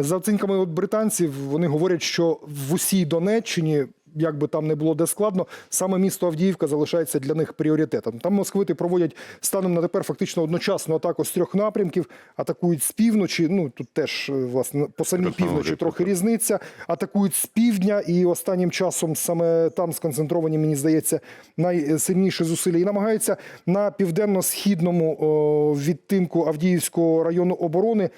За оцінками от британців, вони говорять, що в усій Донеччині, як би там не було де складно, саме місто Авдіївка залишається для них пріоритетом. Там москвити проводять станом на тепер фактично одночасну атаку з трьох напрямків, атакують з півночі. Ну тут теж е, власне по самій півночі трохи різниця. Атакують з півдня, і останнім часом саме там сконцентровані, мені здається, найсильніші зусилля. І намагаються на південно-східному відтинку Авдіївського району оборони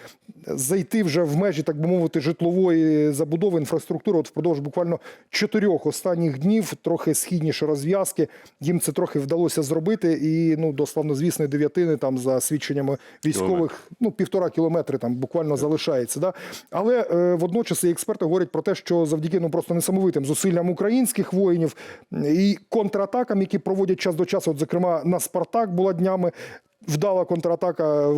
зайти вже в межі, так би мовити, житлової забудови інфраструктури. От впродовж буквально чотирьох останніх днів, трохи східніше розв'язки. Їм це трохи вдалося зробити. І ну до славнозвісної дев'ятини, там за свідченнями військових, ну півтора кілометри там буквально залишається. Да? Але е, водночас і експерти говорять про те, що завдяки ну просто несамовитим зусиллям українських воїнів і контратакам, які проводять час до часу, от зокрема на Спартак була днями. Вдала контратака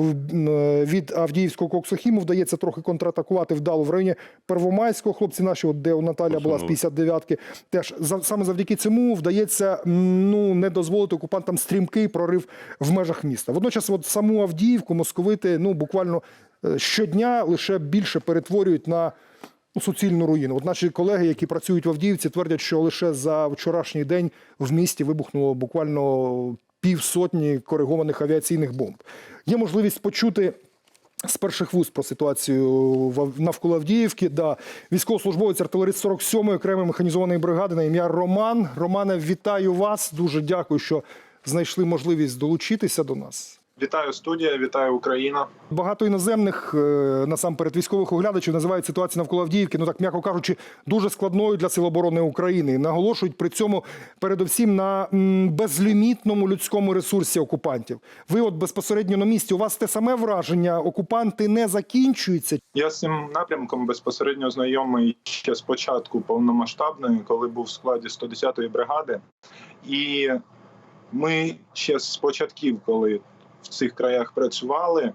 від Авдіївського коксохіму. Вдається трохи контратакувати вдало в районі Первомайського. Хлопці наші, от де у Наталя була з Посунули. 59-ки. Теж за- саме завдяки цьому вдається ну не дозволити окупантам стрімкий прорив в межах міста. Водночас, от саму Авдіївку московити ну буквально е, щодня лише більше перетворюють на. ну, Суцільну руїну. От наші колеги, які працюють в Авдіївці, твердять, що лише за вчорашній день в місті вибухнуло буквально півсотні коригованих авіаційних бомб. Є можливість почути. З перших вуз про ситуацію навколо Авдіївки. Да. Військовослужбовець артилерист 47-ї окремої механізованої бригади на ім'я Роман. Романе, вітаю вас. Дуже дякую, що знайшли можливість долучитися до нас. Вітаю студія, вітаю Україна. Багато іноземних, е, насамперед військових оглядачів, називають ситуацію навколо Авдіївки, ну так м'яко кажучи, дуже складною для Сил оборони України. Наголошують при цьому передовсім на безлімітному людському ресурсі окупантів. Ви от безпосередньо на місці. У вас те саме враження, окупанти не закінчуються. Я з цим напрямком безпосередньо знайомий ще з початку повномасштабної, коли був в складі 110-ї бригади. І ми ще з початків, коли в цих краях працювали,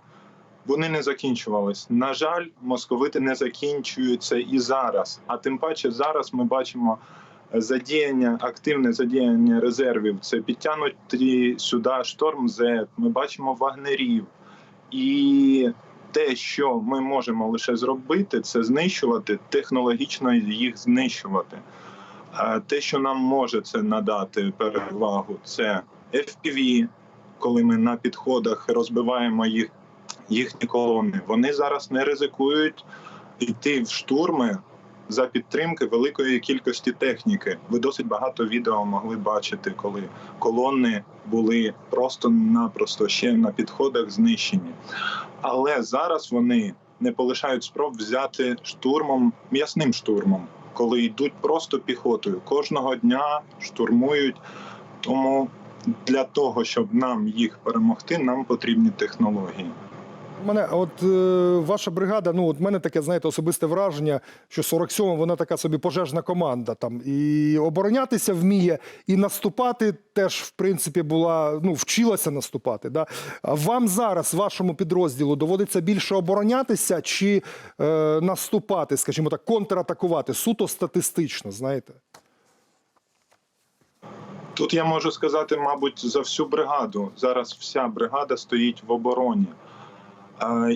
вони не закінчувались. На жаль, московити не закінчуються і зараз. А тим паче зараз ми бачимо задіяння, активне задіяння резервів. Це підтягнуті сюди шторм Z, Ми бачимо вагнерів. І те, що ми можемо лише зробити, це знищувати, технологічно їх знищувати. Те, що нам може це надати перевагу, це FPV, коли ми на підходах розбиваємо їх, їхні колони. Вони зараз не ризикують йти в штурми за підтримки великої кількості техніки. Ви досить багато відео могли бачити, коли колони були просто-напросто ще на підходах знищені. Але зараз вони не полишають спроб взяти штурмом, м'ясним штурмом, коли йдуть просто піхотою. Кожного дня штурмують. Тому для того, щоб нам їх перемогти, нам потрібні технології. Мене, от е, ваша бригада, ну от мене таке, знаєте, особисте враження, що 47 вона така собі пожежна команда. Там і оборонятися вміє, і наступати теж, в принципі, була, ну, вчилася наступати. Да? Вам зараз, вашому підрозділу, доводиться більше оборонятися чи е, наступати, скажімо так, контратакувати, суто статистично, знаєте? Тут я можу сказати, мабуть, за всю бригаду. Зараз вся бригада стоїть в обороні.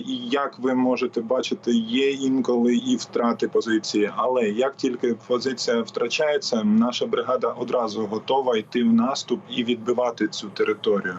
І як ви можете бачити, є інколи і втрати позиції. Але як тільки позиція втрачається, наша бригада одразу готова йти в наступ і відбивати цю територію.